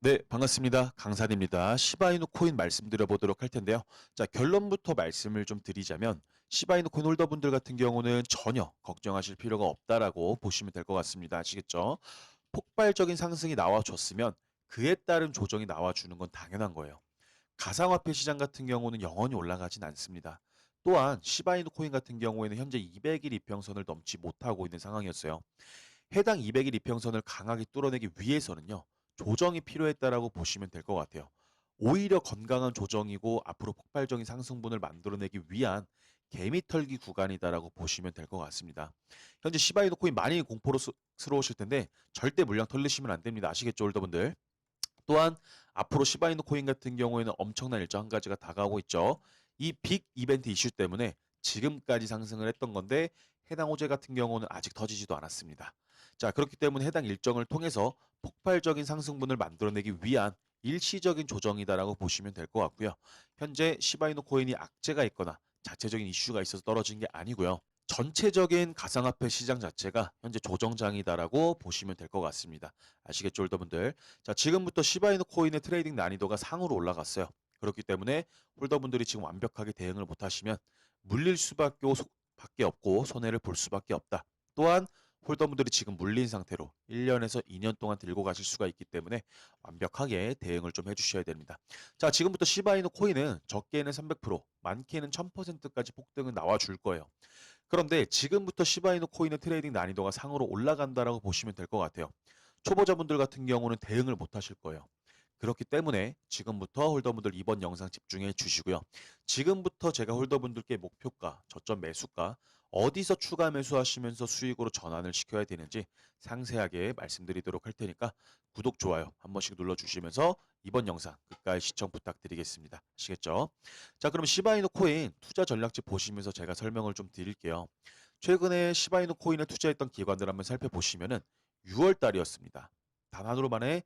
네, 반갑습니다. 강산입니다. 시바이누 코인 말씀드려 보도록 할 텐데요. 자, 결론부터 말씀을 좀 드리자면, 시바이누 코인 홀더분들 같은 경우는 전혀 걱정하실 필요가 없다라고 보시면 될 것 같습니다. 아시겠죠? 폭발적인 상승이 나와줬으면 그에 따른 조정이 나와주는 건 당연한 거예요. 가상화폐 시장 같은 경우는 영원히 올라가진 않습니다. 또한 시바이누 코인 같은 경우에는 현재 200일 이평선을 넘지 못하고 있는 상황이었어요. 해당 200일 이평선을 강하게 뚫어내기 위해서는요. 조정이 필요했다라고 보시면 될 것 같아요. 오히려 건강한 조정이고 앞으로 폭발적인 상승분을 만들어내기 위한 개미털기 구간이다라고 보시면 될 것 같습니다. 현재 시바이노 코인 많이 공포스러우실 텐데 절대 물량 털리시면 안 됩니다. 아시겠죠, 올더분들? 또한 앞으로 시바이노 코인 같은 경우에는 엄청난 일정 한 가지가 다가오고 있죠. 이 빅 이벤트 이슈 때문에 지금까지 상승을 했던 건데 해당 호재 같은 경우는 아직 터지지도 않았습니다. 자, 그렇기 때문에 해당 일정을 통해서 폭발적인 상승분을 만들어내기 위한 일시적인 조정이다라고 보시면 될 것 같고요. 현재 시바이노 코인이 악재가 있거나 자체적인 이슈가 있어서 떨어진 게 아니고요. 전체적인 가상화폐 시장 자체가 현재 조정장이다라고 보시면 될 것 같습니다. 아시겠죠, 홀더분들? 자, 지금부터 시바이노 코인의 트레이딩 난이도가 상으로 올라갔어요. 그렇기 때문에 홀더분들이 지금 완벽하게 대응을 못하시면 물릴 수밖에, 밖에 없고 손해를 볼 수밖에 없다. 또한 홀더분들이 지금 물린 상태로 1년에서 2년 동안 들고 가실 수가 있기 때문에 완벽하게 대응을 좀 해주셔야 됩니다. 자, 지금부터 시바이노 코인은 적게는 300%, 많게는 1000%까지 폭등은 나와줄 거예요. 그런데 지금부터 시바이노 코인의 트레이딩 난이도가 상으로 올라간다라고 보시면 될 것 같아요. 초보자분들 같은 경우는 대응을 못 하실 거예요. 그렇기 때문에 지금부터 홀더분들 이번 영상 집중해 주시고요. 지금부터 제가 홀더분들께 목표가, 저점 매수가, 어디서 추가 매수하시면서 수익으로 전환을 시켜야 되는지 상세하게 말씀드리도록 할 테니까 구독, 좋아요 한 번씩 눌러주시면서 이번 영상 끝까지 시청 부탁드리겠습니다. 아시겠죠? 자, 그럼 시바이노 코인 투자 전략집 보시면서 제가 설명을 좀 드릴게요. 최근에 시바이노 코인에 투자했던 기관들 한번 살펴보시면은 6월 달이었습니다. 단 하루 만에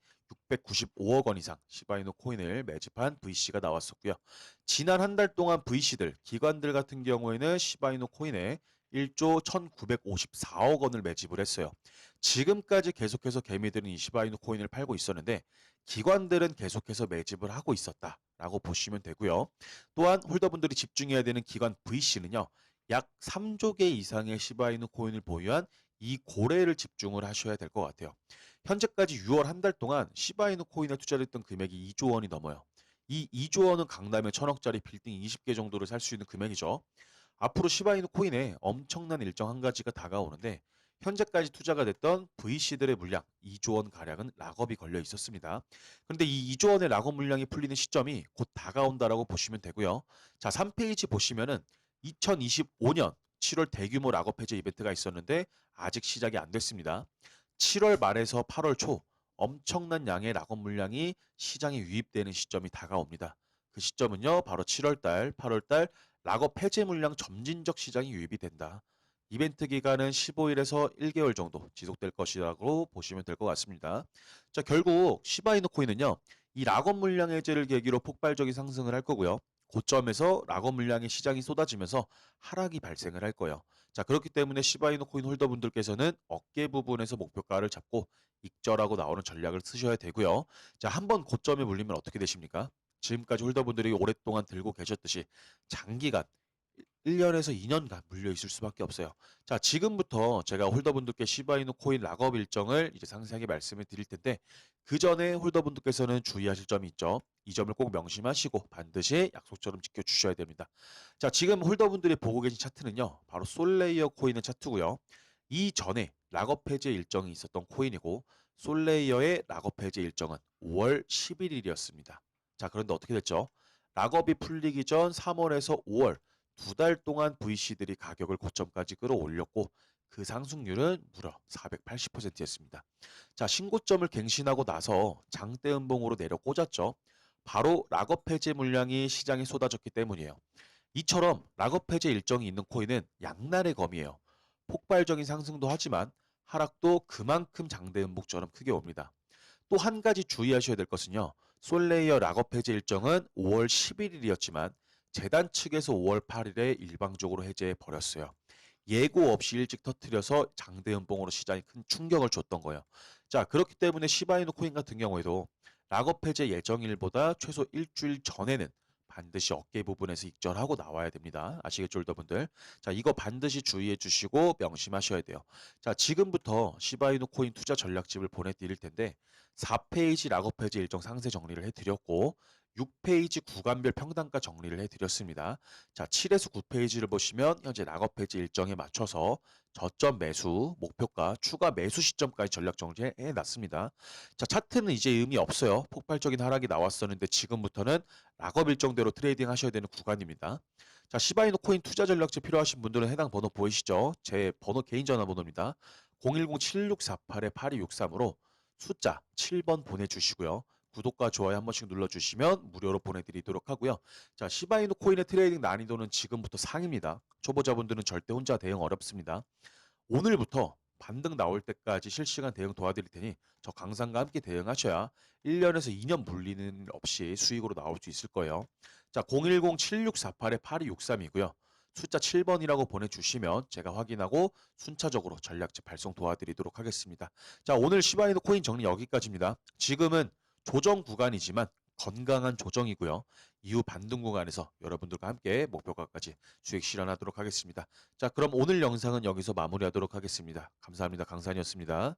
695억 원 이상 시바이노 코인을 매집한 VC가 나왔었고요. 지난 한 달 동안 VC들, 기관들 같은 경우에는 시바이노 코인에 1조 1954억 원을 매집을 했어요. 지금까지 계속해서 개미들은 이 시바이노 코인을 팔고 있었는데 기관들은 계속해서 매집을 하고 있었다라고 보시면 되고요. 또한 홀더분들이 집중해야 되는 기관 VC는요. 약 3조 개 이상의 시바이누 코인을 보유한 이 고래를 집중을 하셔야 될 것 같아요. 현재까지 6월 한 달 동안 시바이누 코인에 투자를 했던 금액이 2조 원이 넘어요. 이 2조 원은 강남에 천억짜리 빌딩 20개 정도를 살 수 있는 금액이죠. 앞으로 시바이누 코인에 엄청난 일정 한 가지가 다가오는데 현재까지 투자가 됐던 VC들의 물량 2조 원 가량은 락업이 걸려 있었습니다. 그런데 이 2조 원의 락업 물량이 풀리는 시점이 곧 다가온다라고 보시면 되고요. 자, 3페이지 보시면은 2025년 7월 대규모 락업 해제 이벤트가 있었는데 아직 시작이 안 됐습니다. 7월 말에서 8월 초 엄청난 양의 락업 물량이 시장에 유입되는 시점이 다가옵니다. 그 시점은요, 바로 7월 달, 8월 달 락업 해제 물량 점진적 시장이 유입이 된다. 이벤트 기간은 15일에서 1개월 정도 지속될 것이라고 보시면 될 것 같습니다. 자, 결국 시바이노 코인은요, 이 락업 물량 해제를 계기로 폭발적인 상승을 할 거고요. 고점에서 락업 물량의 시장이 쏟아지면서 하락이 발생을 할 거예요. 자, 그렇기 때문에 시바이노 코인 홀더분들께서는 어깨 부분에서 목표가를 잡고 익절하고 나오는 전략을 쓰셔야 되고요. 자, 한번 고점에 물리면 어떻게 되십니까? 지금까지 홀더분들이 오랫동안 들고 계셨듯이 장기간 1년에서 2년간 물려 있을 수밖에 없어요. 자, 지금부터 제가 홀더분들께 시바이노 코인 락업 일정을 이제 상세하게 말씀을 드릴 텐데 그 전에 홀더분들께서는 주의하실 점이 있죠. 이 점을 꼭 명심하시고 반드시 약속처럼 지켜 주셔야 됩니다. 자, 지금 홀더분들이 보고 계신 차트는요. 바로 솔레이어 코인의 차트고요. 이 전에 락업 해제 일정이 있었던 코인이고 솔레이어의 락업 해제 일정은 5월 11일이었습니다. 자, 그런데 어떻게 됐죠? 락업이 풀리기 전 3월에서 5월 두 달 동안 VC들이 가격을 고점까지 끌어올렸고 그 상승률은 무려 480%였습니다. 자, 신고점을 갱신하고 나서 장대 음봉으로 내려 꽂았죠. 바로 락업 해제 물량이 시장에 쏟아졌기 때문이에요. 이처럼 락업 해제 일정이 있는 코인은 양날의 검이에요. 폭발적인 상승도 하지만 하락도 그만큼 장대 음봉처럼 크게 옵니다. 또 한 가지 주의하셔야 될 것은요. 솔레이어 락업 해제 일정은 5월 11일이었지만 재단 측에서 5월 8일에 일방적으로 해제해 버렸어요. 예고 없이 일찍 터트려서 장대 음봉으로 시장에 큰 충격을 줬던 거예요. 자, 그렇기 때문에 시바이노 코인 같은 경우에도 락업 해제 예정일보다 최소 일주일 전에는 반드시 어깨 부분에서 익절하고 나와야 됩니다. 아시겠죠, 홀더분들? 자, 이거 반드시 주의해 주시고 명심하셔야 돼요. 자, 지금부터 시바이누 코인 투자 전략집을 보내드릴 텐데 4페이지 락업 해제 일정 상세 정리를 해드렸고 6페이지 구간별 평단가 정리를 해드렸습니다. 자, 7에서 9페이지를 보시면 현재 락업 해제 일정에 맞춰서 저점 매수, 목표가, 추가 매수 시점까지 전략 정리해 놨습니다. 자, 차트는 이제 의미 없어요. 폭발적인 하락이 나왔었는데 지금부터는 락업 일정대로 트레이딩 하셔야 되는 구간입니다. 자, 시바이노 코인 투자 전략지 필요하신 분들은 해당 번호 보이시죠? 제 번호 개인 전화번호입니다. 010-7648-8263으로 숫자 7번 보내주시고요. 구독과 좋아요 한 번씩 눌러주시면 무료로 보내드리도록 하고요. 자, 시바이노 코인의 트레이딩 난이도는 지금부터 상입니다. 초보자분들은 절대 혼자 대응 어렵습니다. 오늘부터 반등 나올 때까지 실시간 대응 도와드릴 테니 저 강사과 함께 대응하셔야 1년에서 2년 물리는 일 없이 수익으로 나올 수 있을 거예요. 자, 010-7648-8263이고요. 숫자 7번이라고 보내주시면 제가 확인하고 순차적으로 전략집 발송 도와드리도록 하겠습니다. 자, 오늘 시바이노 코인 정리 여기까지입니다. 지금은 조정 구간이지만 건강한 조정이고요. 이후 반등 구간에서 여러분들과 함께 목표가까지 수익 실현하도록 하겠습니다. 자, 그럼 오늘 영상은 여기서 마무리하도록 하겠습니다. 감사합니다. 강산이었습니다.